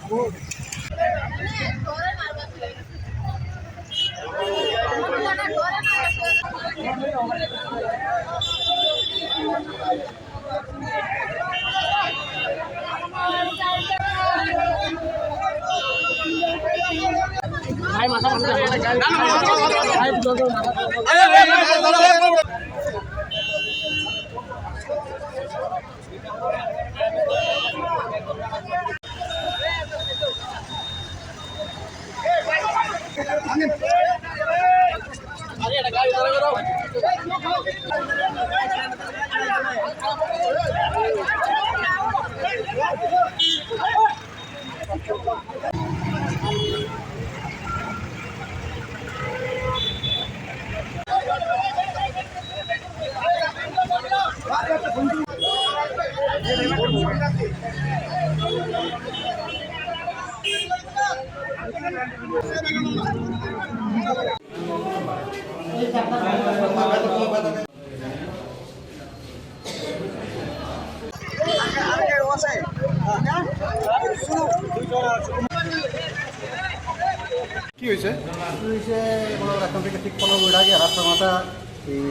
সামনে না কি হয়েছে? কোনো ঠিক পনেরো মিনিট আগে রাস্তার মাথা এই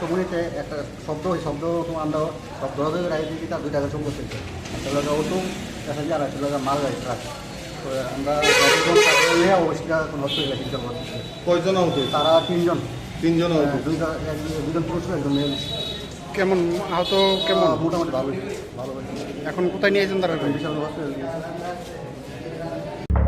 সবুরিতে একটা শব্দ ওই শব্দ আমরা শব্দ হবে রাইড দিকে তার দুই টাকা চুম করতেছে একটা লোক অটো প্যাসেঞ্জার আর একটা মাল গাড়ি ট্রাক তো আমরা কোনো হসপিটালে চিন্তা করতেছি কয়জন আহত হয়েছে? তারা তিনজন। তিনজন দুইটা দুজন পুরুষ একজন মেয়ে। কেমন? আহত কেমন? মোটামুটি ভালো ভালো এখন কোথায় নিয়েছেন তারা? বিশাল হসপিটাল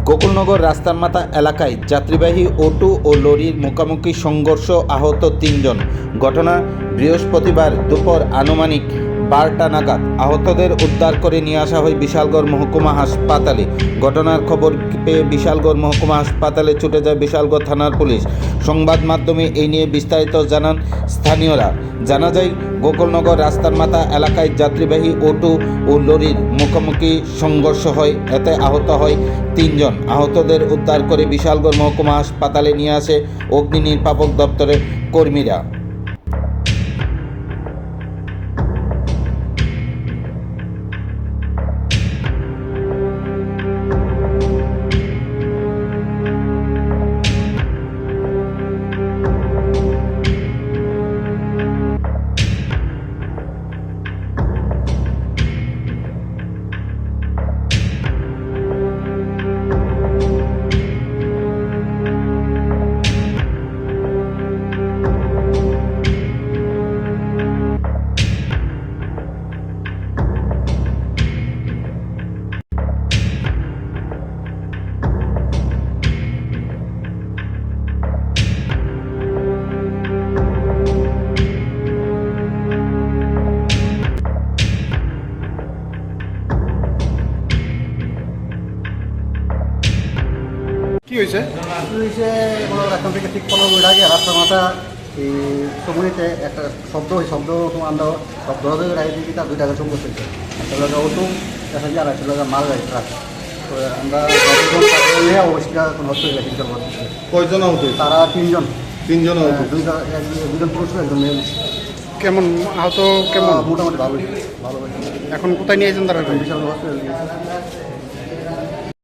গোকুলনগর রাস্তার মাথা এলাকায় যাত্রীবাহী অটো ও লরির মুখোমুখি সংঘর্ষ আহত তিনজন। ঘটনা বৃহস্পতিবার দুপুর আনুমানিক বারোটা নাগাদ আহতদের উদ্ধার করে নিয়ে আসা হয় বিশালগড় মহকুমা হাসপাতালে। ঘটনার খবর পেয়ে বিশালগড় মহকুমা হাসপাতালে ছুটে যায় বিশালগড় থানার পুলিশ। সংবাদ মাধ্যমে এই নিয়ে বিস্তারিত জানান স্থানীয়রা। জানা যায়, গোকুলনগর রাস্তার মাথা এলাকায় যাত্রীবাহী অটো ও লরির মুখোমুখি সংঘর্ষ হয়। এতে আহত হয় তিনজন। আহতদের উদ্ধার করে বিশালগড় মহকুমা হাসপাতালে নিয়ে আসে অগ্নি নির্বাপক দপ্তরের কর্মীরা। কি হয়েছে? কোনো এখন থেকে ঠিক পনেরো মিনিট আগে রাস্তার মাথা এই একটা শব্দ ওই শব্দ আমরা শব্দ হবে রাইড দিকে তার দুই টাকা চুম করতেছে একটা লোক অটো প্যাসেঞ্জার আর একটা মাল গাড়ি ট্রাক। তো আমরা নিয়ে অবশ্যই কোনো হসপিটালে চিন্তা করতেছি কয়জন আহত হয়েছে? তারা তিনজন। তিনজন আহত হয়েছে। দুইটা দুজন পুরুষ একজন মেয়ে। কেমন আহত কেমন? মোটামুটি ভালো ভালো এখন কোথায় নিয়েছেন তারা বিশাল হসপিটাল